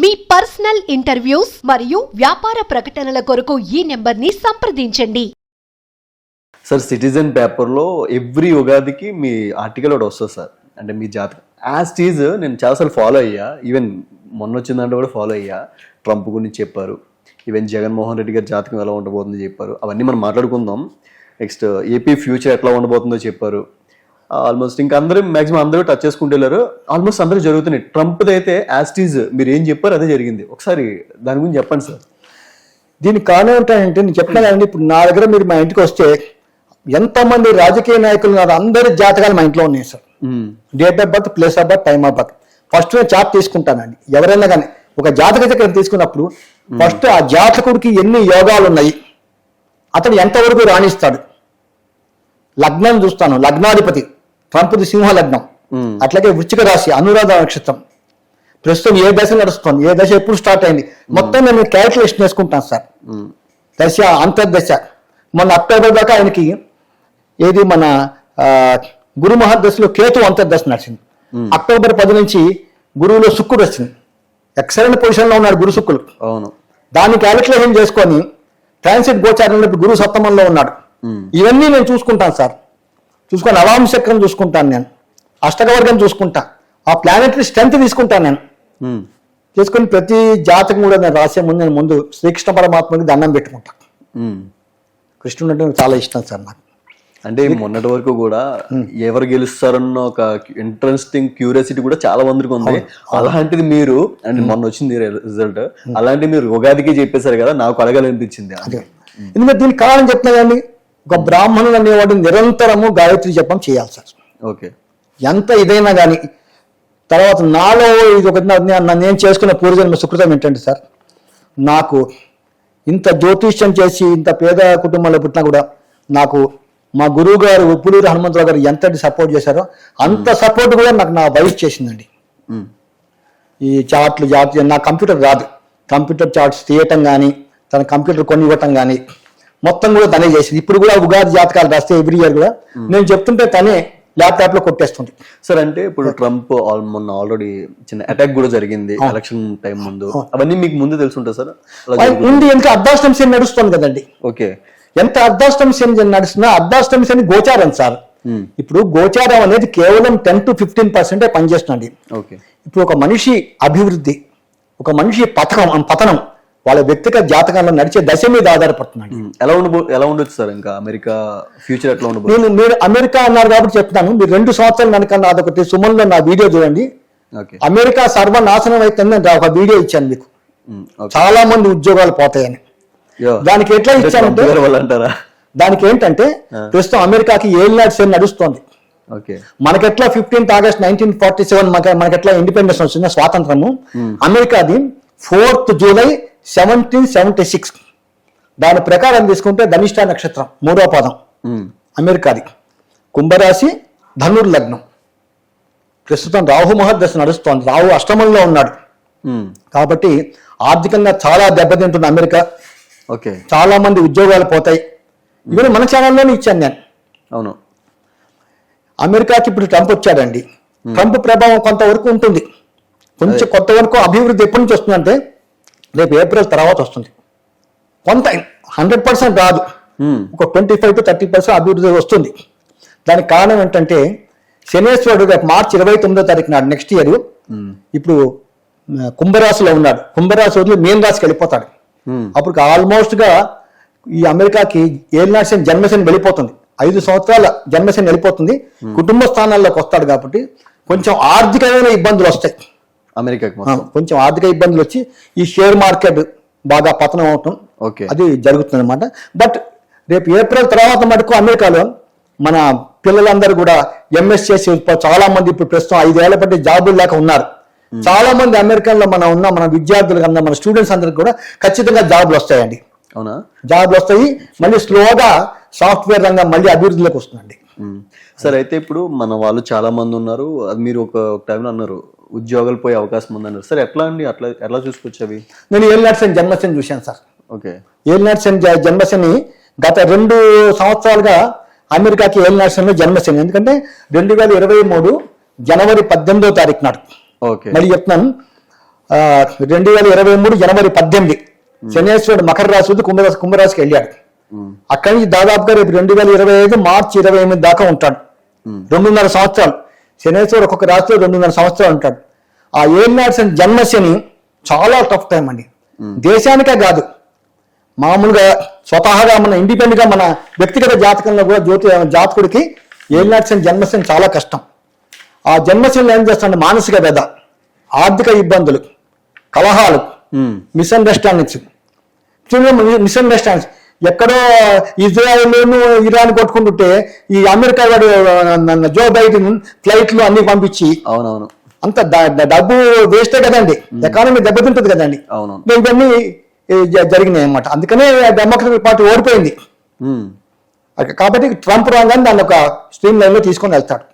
మీ personal interviews మరియు వ్యాపార ప్రకటనల కొరకు ఈ నెంబర్ని సంప్రదించండి. సార్ సిటిజన్ పేపర్లో ఎవ్రీ ఉగాదికి మీ ఆర్టికల్ ఒకటి వస్తుంది సార్. అంటే మీ జాతకం. యాజ్ టీజ్ నేను చాలాసార్లు ఫాలో అయ్యా. ఈవెన్ మొన్న వచ్చిందంటే కూడా ఫాలో అయ్యా. ట్రంప్ గురించి చెప్పారు. ఈవెన్ జగన్మోహన్ రెడ్డి గారి జాతకం ఎలా ఉండబోతుందో చెప్పారు. అవన్నీ మనం మాట్లాడుకుందాం. నెక్స్ట్ ఏపీ ఫ్యూచర్ ఎట్లా ఉండబోతుందో చెప్పారు. ఆల్మోస్ట్ ఇంకా అందరూ మాక్సిమం అందరూ టచ్ చేసుకుంటూ వెళ్ళారు. ఆల్మోస్ట్ అందరూ జరుగుతున్నాయి. ట్రంప్ది అయితే యాజ్ టీజ్ మీరు ఏం చెప్పారు అదే జరిగింది. ఒకసారి దాని గురించి చెప్పండి సార్. దీనికి కారణం ఏంటంటే నేను కదండి ఇప్పుడు నా దగ్గర మీరు మా ఇంటికి వస్తే ఎంతమంది రాజకీయ నాయకులు ఉన్నారు అందరి జాతకాలు మా ఇంట్లో ఉన్నాయి sir. Date of birth place of birth time of birth first నేను చార్ట్ తీసుకుంటానండి. ఎవరైనా కానీ ఒక జాతక చక్రం తీసుకున్నప్పుడు ఫస్ట్ ఆ జాతకుడికి ఎన్ని యోగాలు ఉన్నాయి? అతడు ఎంతవరకు రాణిస్తాడు? లగ్నం చూస్తాను. లగ్నాధిపతి. ట్రంప్ది సింహ లగ్నం. అట్లాగే వృచ్చిక రాశి అనురాధ నక్షత్రం. ప్రస్తుతం ఏ దశ నడుస్తుంది? ఏ దశ ఎప్పుడు స్టార్ట్ అయింది? మొత్తం నేను క్యాల్కులేషన్ చేసుకుంటాను సార్. దశ అంతర్దశ. మొన్న అక్టోబర్ దాకా ఆయనకి ఏది మన గురు మహర్దశలో కేతు అంతర్దశ నడిచింది. అక్టోబర్ పది నుంచి గురువులో శుక్రుడు వచ్చింది. ఎక్సలెంట్ పొజిషన్లో ఉన్నాడు గురు శుక్రుడు. అవును. దాన్ని క్యాలిక్యులేషన్ చేసుకొని ట్రాన్సిట్ గోచారంలో ఇప్పుడు గురు సప్తమంలో ఉన్నాడు. ఇవన్నీ నేను చూసుకుంటాను సార్. చూసుకొని నవాంశ చక్రం చూసుకుంటాను నేను. అష్టకవర్గం చూసుకుంటా. ఆ ప్లానెటరీ స్ట్రెంత్ తీసుకుంటాను నేను. మ్మ్. చేసుకొని ప్రతి జాతకం కూడా నేను రాసే ముందు నేను ముందు శ్రీకృష్ణ పరమాత్మకి దండం పెట్టుకుంటా. కృష్ణుడు అంటే నాకు చాలా ఇష్టం సార్ నాకు. అంటే మొన్నటి వరకు కూడా ఎవరు గెలుస్తారన్న ఒక ఇంట్రెస్టింగ్ క్యూరియాసిటీ కూడా చాలా మందికి ఉంది. అలాంటిది మీరు అండ్ మొన్న వచ్చింది రిజల్ట్ అలాంటిది మీరు ఉగాదికి చెప్పేశారు కదా నాకు అడగాలనిపించింది. ఎందుకంటే దీనికి కారణం చెప్తున్నా కానీ ఒక బ్రాహ్మణుడు అనేవాడు నిరంతరము గాయత్రి జపం చేయాలి సార్. ఓకే. ఎంత ఇదైనా కానీ తర్వాత నాలో ఇది ఒక నా- నా- నేను చేసుకున్న పూర్వజన్మ సుకృతం ఏంటంటే సార్ నాకు ఇంత జ్యోతిష్యం చేసి ఇంత పేద కుటుంబంలో పుట్టినా కూడా నాకు మా గురువు గారు ఉప్పులూరు హనుమంతరావు గారు ఎంతటి సపోర్ట్ చేశారో అంత సపోర్ట్ కూడా నాకు నా వైఫ్ చేసిందండి. ఈ చార్ట్లు జాతీయ నా కంప్యూటర్ రాదు. కంప్యూటర్ చార్ట్స్ తీయటం కానీ తన కంప్యూటర్ కొని ఇవ్వటం కానీ మొత్తం కూడా తనే చేసింది. ఇప్పుడు కూడా ఉగాది జాతకాలు రాస్తే ఎవ్రీ ఇయర్ కూడా నేను చెప్తుంటే తనే ల్యాప్టాప్లో కొట్టేస్తుంది. సార్ అంటే ఇప్పుడు ట్రంప్ ఆల్- మొన్న ఆల్రెడీ చిన్న అటాక్ కూడా జరిగింది ఎలక్షన్ టైం ముందు. అవన్నీ మీకు ముందు తెలుసుంటాయి సార్ ఉంది ఎంత అర్ధాష్టమి శని నడుస్తుంది కదండి. ఓకే. ఎంత అర్ధాష్టమి శని నడుస్తున్నా అర్ధాష్టమి శని గోచారం సార్ మ్మ్. ఇప్పుడు గోచారం అనేది కేవలం టెన్ టు ఫిఫ్టీన్ పర్సెంటే పనిచేస్తుంది ఓకే. ఇప్పుడు ఒక మనిషి అభివృద్ధి ఒక మనిషి పథకం పతనం వాళ్ళ వ్యక్తిగత జాతకంలో నడిచే దశ మీద ఆధారపడుతుందండి మ్మ్. ఎలా ఉండబో ఎలా ఉండొచ్చు సార్ ఇంకా అమెరికా ఫ్యూచర్ ఎట్లా ఉండబో నేను మీరు అమెరికా అన్నారు కాబట్టి చెప్తున్నాను. మీరు రెండు సంవత్సరాల వెనక నాదొకటి సుమన్లో నా వీడియో చూడండి. అమెరికా సర్వనాశనం అవుతుందని నేను ఒక వీడియో ఇచ్చాను మీకు. చాలా మంది ఉద్యోగాలు పోతాయని. దానికి ఎట్లా ఇచ్చానంటే అంటారా? దానికి ఏంటంటే ప్రస్తుతం అమెరికాకి ఏళ్ళనాటి సేల్ నడుస్తోంది. Okay. మనకెట్లా fifteenth August nineteen forty seven మనకెట్లా independence వచ్చింది స్వాతంత్రము. అమెరికాది fourth July seventeen seventy six దాని ప్రకారం తీసుకుంటే ధనిష్ట నక్షత్రం మూడో పదం. అమెరికాది. కుంభరాశి ధనుర్ లగ్నం. ప్రస్తుతం రాహు మహర్దశ నడుస్తోంది. రాహు అష్టమంలో ఉన్నాడు. కాబట్టి ఆర్థికంగా చాలా దెబ్బతింటుంది అమెరికా. ఓకే. చాలా మంది ఉద్యోగాలు పోతాయి. ఇవన్నీ మన ఛానల్లోనే ఇచ్చాను నేను. అవును. అమెరికాకి ఇప్పుడు ట్రంప్ వచ్చాడండి. ట్రంప్ ప్రభావం కొంతవరకు ఉంటుంది. కొంచెం కొంతవరకు అభివృద్ధి ఎప్పటి నుంచి వస్తుందంటే రేపు ఏప్రిల్ తర్వాత వస్తుంది. కొంత హండ్రెడ్ పర్సెంట్ రాదు. ఒక twenty five to thirty percent అభివృద్ధి వస్తుంది. దానికి కారణం ఏంటంటే శనేశ్వరుడు రేపు మార్చి ఇరవై తొమ్మిదో తారీఖు నాడు నెక్స్ట్ ఇయర్. ఇప్పుడు కుంభరాశిలో ఉన్నాడు. కుంభరాశి వదిలి మీన రాశికి వెళ్ళిపోతాడు. అప్పుడు ఆల్మోస్ట్గా ఈ అమెరికాకి ఏలినాశని జన్మశని వెళ్ళిపోతుంది. ఐదు సంవత్సరాల జన్మశని వెళ్ళిపోతుంది. కుటుంబ స్థానాల్లోకి వస్తాడు కాబట్టి కొంచెం ఆర్థికమైన ఇబ్బందులు వస్తాయి. అమెరికాకి కొంచెం ఆర్థిక ఇబ్బందులు వచ్చి ఈ షేర్ మార్కెట్ బాగా పతనం అవటం ఓకే. అది జరుగుతుంది అనమాట బట్ రేపు ఏప్రిల్ తర్వాత మటుకు అమెరికాలో మన పిల్లలందరూ కూడా ఎంఎస్ చేసి చాలా మంది ఇప్పుడు ప్రస్తుతం ఐదేళ్ళ బట్టి జాబులు లేక ఉన్నారు. చాలా మంది అమెరికన్లో మనం ఉన్న మన విద్యార్థులు కన్నా మన స్టూడెంట్స్ అందరికి కూడా ఖచ్చితంగా జాబులు వస్తాయండి. అవునా? జాబ్లు వస్తాయి. మళ్ళీ స్లోగా సాఫ్ట్వేర్ రంగం మళ్ళీ అభివృద్ధిలోకి వస్తుందండి. సరే అయితే ఇప్పుడు మన వాళ్ళు చాలా మంది ఉన్నారు. అది మీరు ఒక టైంలో అన్నారు ఉద్యోగాలు పోయే అవకాశం ఉందన్నారు. సరే ఎట్లా అండి? అట్లా ఎట్లా చూసుకోవచ్చు అవి నేను ఏలినాట్సన్ జన్మశని చూశాను సార్. ఓకే. ఏలినాట్సన్ జన్మశని గత రెండు సంవత్సరాలుగా అమెరికాకి ఏలినాట్సన్ జన్మశని. ఎందుకంటే రెండు వేల ఇరవై మూడు జనవరి పద్దెనిమిదో తారీఖు నాడు. ఓకే. మళ్ళీ చెప్తున్నాను. రెండు వేల ఇరవై మూడు జనవరి పద్దెనిమిది శనేశ్వరుడు మకర రాశి కుంభరాశి కుంభరాశికి వెళ్ళాడు. అక్కడి నుంచి దాదాపుగా రేపు రెండు వేల ఇరవై ఐదు మార్చి ఇరవై ఎనిమిది దాకా ఉంటాడు. రెండున్నర సంవత్సరాలు. శనేశ్వరుడు ఒక్కొక్క రాశిలో రెండున్నర సంవత్సరాలు ఉంటాడు. ఆ ఏలినాడ్స్ అండ్ జన్మశని చాలా టఫ్ టైం అండి. దేశానికే కాదు. మామూలుగా స్వతహాగా మన ఇండిపెండెంట్గా మన వ్యక్తిగత జాతకంలో కూడా జ్యోతి జాతకుడికి ఏలినాడ్స్ అండ్ జన్మశని చాలా కష్టం. ఆ జన్మశని ఏం చేస్తాడు? మానసిక వ్యధ ఆర్థిక ఇబ్బందులు కలహాలు మిస్అండర్స్టాండింగ్స్ మిస్అండర్స్టాండింగ్స్ ఎక్కడో ఇజ్రాయెల్ను ఇరాన్ కొట్టుకుంటుంటే ఈ అమెరికా వాడు జో బైడెన్ ఫ్లైట్లు అన్ని పంపించి అవునవును. అంత డబ్బు వేస్టే కదండి. ఎకానమీ దెబ్బతింటుంది కదండి. అవునవును. ఇవన్నీ జరిగినాయి అన్నమాట. అందుకనే డెమోక్రటిక్ పార్టీ ఓడిపోయింది. కాబట్టి ట్రంప్ రాగానే దాన్ని ఒక స్ట్రీమ్ లైన్లో తీసుకొని వెళ్తాడు.